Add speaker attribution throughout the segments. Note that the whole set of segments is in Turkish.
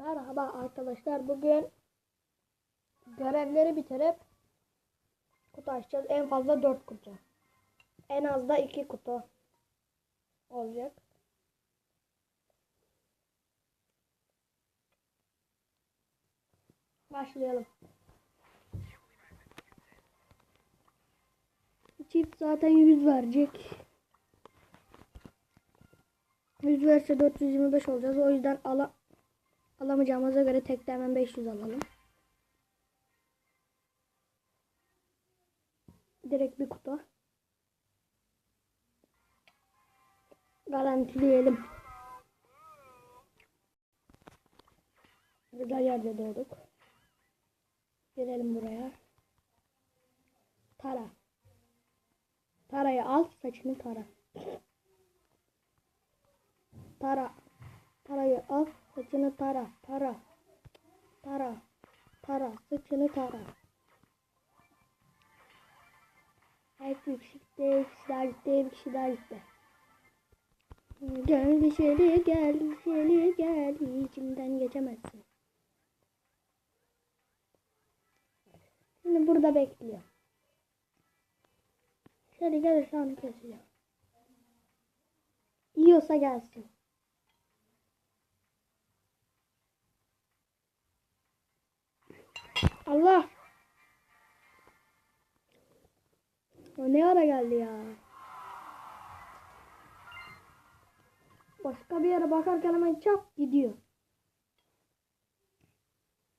Speaker 1: Merhaba arkadaşlar. Bugün görevleri bitirip kutu açacağız. En fazla 4 kutu. En az da 2 kutu olacak. Başlayalım. Çift zaten 100 verecek. 100 verse 425 olacağız. O yüzden ala alamayacağımıza göre tekte hemen 500 alalım. Direkt bir kutu. Garantileyelim. Güzel yerde doğduk. Gelelim buraya. Tara. Tarayı al, saçını tara. Tara. Tarayı al, saçını tara. Tara. Tara. Tara, saçını tara. Evet bir kişi daha gitti. Gel dışarı gel, dışarı gel, içimden geçemezsin. Şimdi burada bekliyor. Şöyle gelirse onu keseceğim. Yiyorsa gelsin. Allah. O ne ara geldi ya? Başka bir yere bakarken hemen çap gidiyor.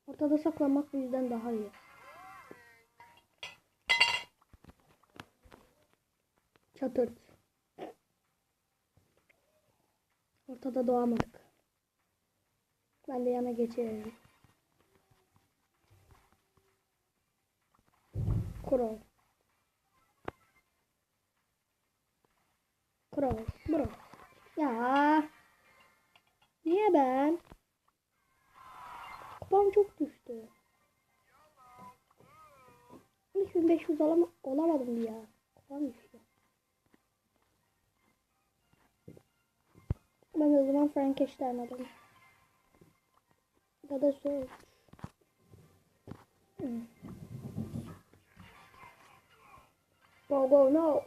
Speaker 1: Ortada saklanmak bu yüzden daha iyi. Çatırt. Ortada doğamadık. Ben de yana geçerim. Kuro. Kuro. Bro. Ya. Niye ben? Kupam çok düştü. 3500 olama olamadım ya. Kupam düştü. Ben o zaman Frankenstein alayım. Ya da soğuk. Go go no.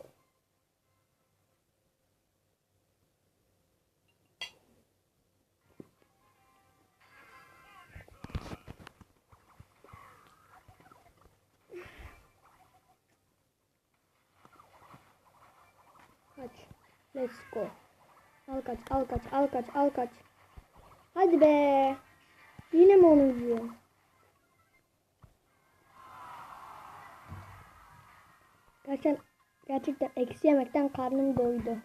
Speaker 1: Kaç. Let's go. Al kaç, al kaç, al kaç, al kaç. Hadi be. Yine mi onu yiyor? Gerçekten, gerçekten eksi yemekten karnım doydu.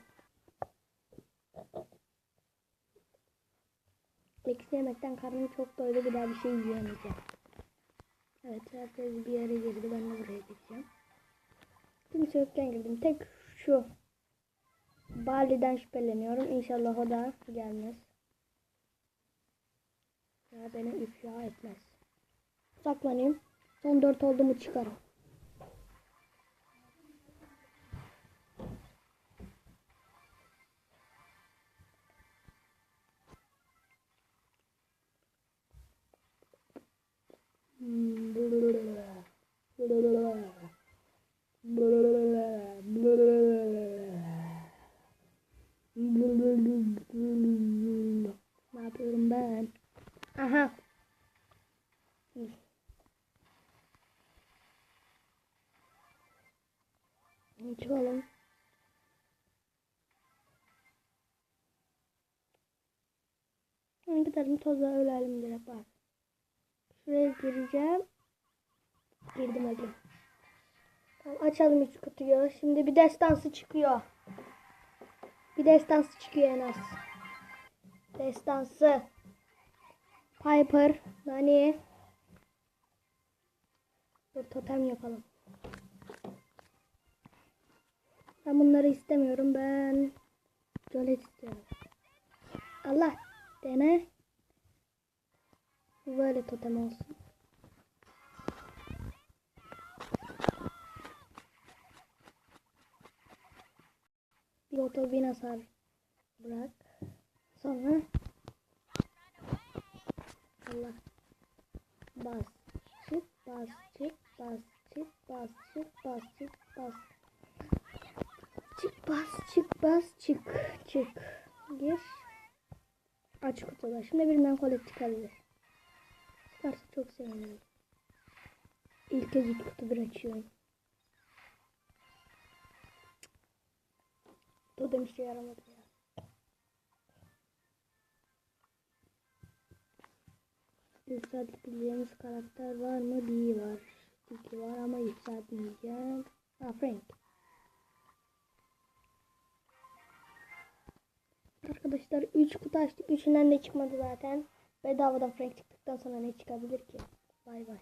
Speaker 1: Eksi yemekten karnım çok doydu. Bir daha bir şey yiyemeyeceğim. Evet herkes bir yere girdi. Ben de buraya gireceğim. Kimse yokken girdim. Tek şu Bali'den şüpheleniyorum. İnşallah o da gelmez. Ya beni ifşa etmez. Saklanayım. Son dört oldu mu çıkarım. Ne. Gidelim toza ölelim direkt bak. Şuraya gireceğim. Girdim hadi. Tamam, açalım üç kutuyu. Şimdi bir destansı çıkıyor. Bir destansı çıkıyor en az. Destansı. Piper. Nani. Dur totem yapalım. Ben bunları istemiyorum. Ben Jolet istiyorum. Allah. Dene. Böyle totem olsun. Bir otobin hasar bırak. Sonra Allah. Bas. Çık. Bas. Çık. Bas. Çık. Bas. Çık. Bas. Çık. Bas. Çık. Bas. Çık. Bas. Çık. Çık. Gir. Aç kutuda. Şimdi birinden kolet çıkabilir. Çıkarsa çok sevinirim. İlk kez iki kutu bir açıyorum. Totem işe yaramadı ya. Yükseltebileceğimiz karakter var mı? Bir var. İki var ama yükseltmeyeceğim. Ha Frank. Arkadaşlar 3 kutu açtık. Üçünden de çıkmadı zaten. Bedavadan Frank çıktıktan sonra ne çıkabilir ki? Bay bay.